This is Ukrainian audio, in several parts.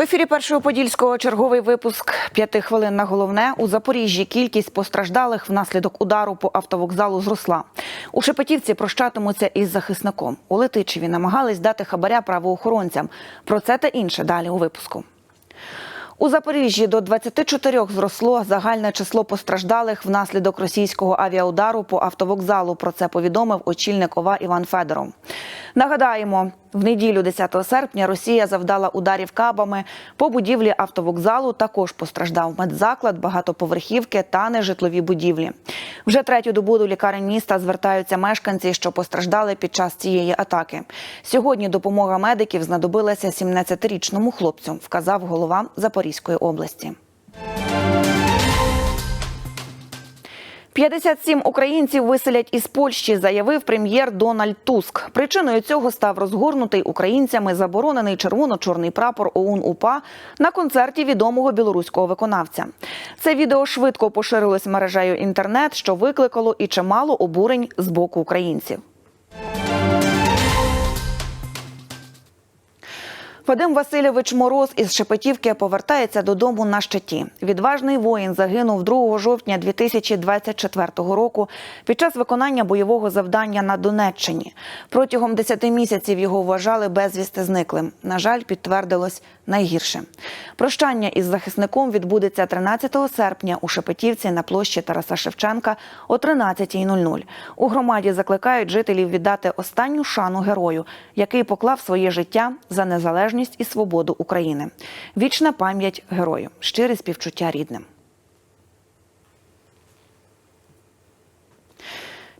ефірі першого подільського черговий випуск п'яти хвилин на головне у Запоріжжі. Кількість постраждалих внаслідок удару по автовокзалу зросла. У Шепетівці прощатимуться із захисником. У Летичеві намагались дати хабаря правоохоронцям. Про це та інше далі у випуску. У Запоріжжі до 24 зросло загальне число постраждалих внаслідок російського авіаудару по автовокзалу. Про це повідомив очільник ОВА Іван Федоров. Нагадаємо, в неділю 10 серпня Росія завдала ударів кабами по будівлі автовокзалу. Також постраждав медзаклад, багатоповерхівки та нежитлові будівлі. Вже третю добу до лікарень міста звертаються мешканці, що постраждали під час цієї атаки. Сьогодні допомога медиків знадобилася 17-річному хлопцю, вказав голова Запорізької області. 57 українців виселять із Польщі, заявив прем'єр Дональд Туск. Причиною цього став розгорнутий українцями заборонений червоно-чорний прапор ОУН УПА на концерті відомого білоруського виконавця. Це відео швидко поширилось мережею інтернет, що викликало і чимало обурень з боку українців. Вадим Васильович Мороз із Шепетівки повертається додому на щиті. Відважний воїн загинув 2 жовтня 2024 року під час виконання бойового завдання на Донеччині. Протягом 10 місяців його вважали безвісти зниклим. На жаль, підтвердилось найгірше. Прощання із захисником відбудеться 13 серпня у Шепетівці на площі Тараса Шевченка о 13.00. У громаді закликають жителів віддати останню шану герою, який поклав своє життя за незалежність і свободу України. Вічна пам'ять герою, щире співчуття рідним.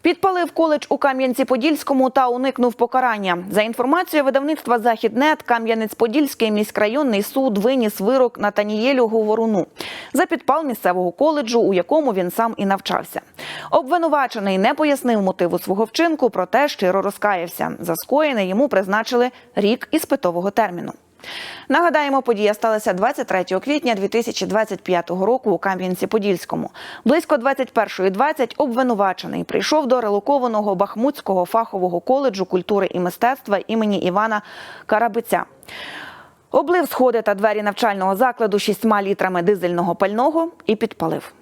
Підпалив коледж у Кам'янці-Подільському та уникнув покарання. За інформацією видавництва Західнет, Кам'янець-Подільський міськрайонний суд виніс вирок Натанієлю Говоруну за підпал місцевого коледжу, у якому він сам і навчався. Обвинувачений не пояснив мотиву свого вчинку, проте щиро розкаявся. За скоєне йому призначили рік іспитового терміну. Нагадаємо, подія сталася 23 квітня 2025 року у Кам'янці-Подільському. Близько 21.20 обвинувачений прийшов до релокованого Бахмутського фахового коледжу культури і мистецтва імені Івана Карабиця. Облив сходи та двері навчального закладу шістьма літрами дизельного пального і підпалив.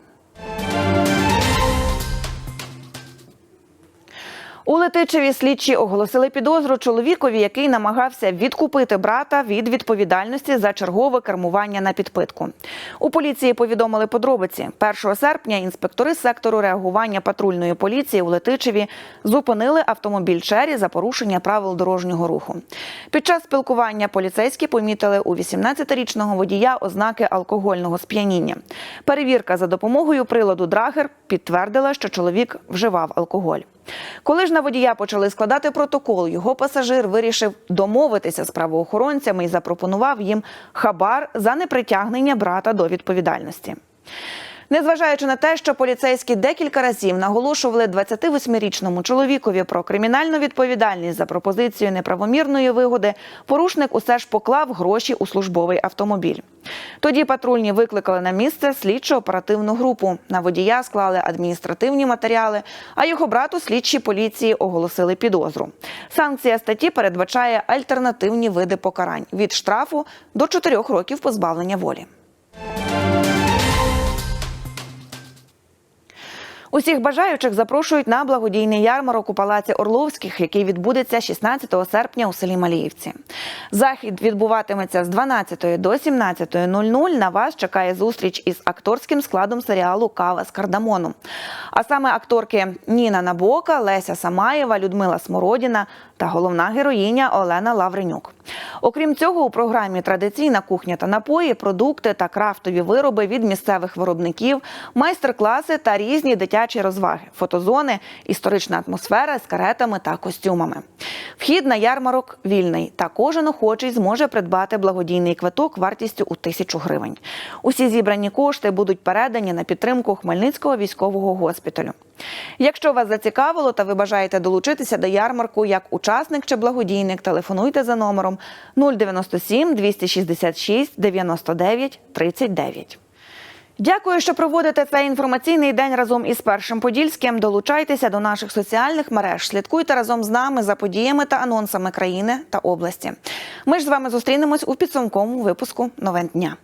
У Летичеві слідчі оголосили підозру чоловікові, який намагався відкупити брата від відповідальності за чергове кермування на підпитку. У поліції повідомили подробиці. 1 серпня інспектори сектору реагування патрульної поліції у Летичеві зупинили автомобіль Чері за порушення правил дорожнього руху. Під час спілкування поліцейські помітили у 18-річного водія ознаки алкогольного сп'яніння. Перевірка за допомогою приладу Драгер підтвердила, що чоловік вживав алкоголь. Коли ж на водія почали складати протокол, його пасажир вирішив домовитися з правоохоронцями і запропонував їм хабар за непритягнення брата до відповідальності. Незважаючи на те, що поліцейські декілька разів наголошували 28-річному чоловікові про кримінальну відповідальність за пропозицію неправомірної вигоди, порушник усе ж поклав гроші у службовий автомобіль. Тоді патрульні викликали на місце слідчо-оперативну групу. На водія склали адміністративні матеріали, а його брату слідчі поліції оголосили підозру. Санкція статті передбачає альтернативні види покарань від штрафу до 4 років позбавлення волі. Усіх бажаючих запрошують на благодійний ярмарок у палаці Орловських, який відбудеться 16 серпня у селі Маліївці. Захід відбуватиметься з 12 до 17.00. На вас чекає зустріч із акторським складом серіалу Кава з кардамоном. А саме акторки Ніна Набока, Леся Самаєва, Людмила Смородіна та головна героїня Олена Лавренюк. Окрім цього, у програмі традиційна кухня та напої, продукти та крафтові вироби від місцевих виробників, майстер-класи та різні дитячі розваги, фотозони, історична атмосфера з каретами та костюмами. Вхід на ярмарок вільний, та кожен охочий зможе придбати благодійний квиток вартістю у тисячу гривень. Усі зібрані кошти будуть передані на підтримку Хмельницького військового госпіталю. Якщо вас зацікавило та ви бажаєте долучитися до ярмарку як учасник чи благодійник, телефонуйте за номером 097 266 99 39. Дякую, що проводите цей інформаційний день разом із першим подільським. Долучайтеся до наших соціальних мереж. Слідкуйте разом з нами за подіями та анонсами країни та області. Ми ж з вами зустрінемось у підсумковому випуску новин дня.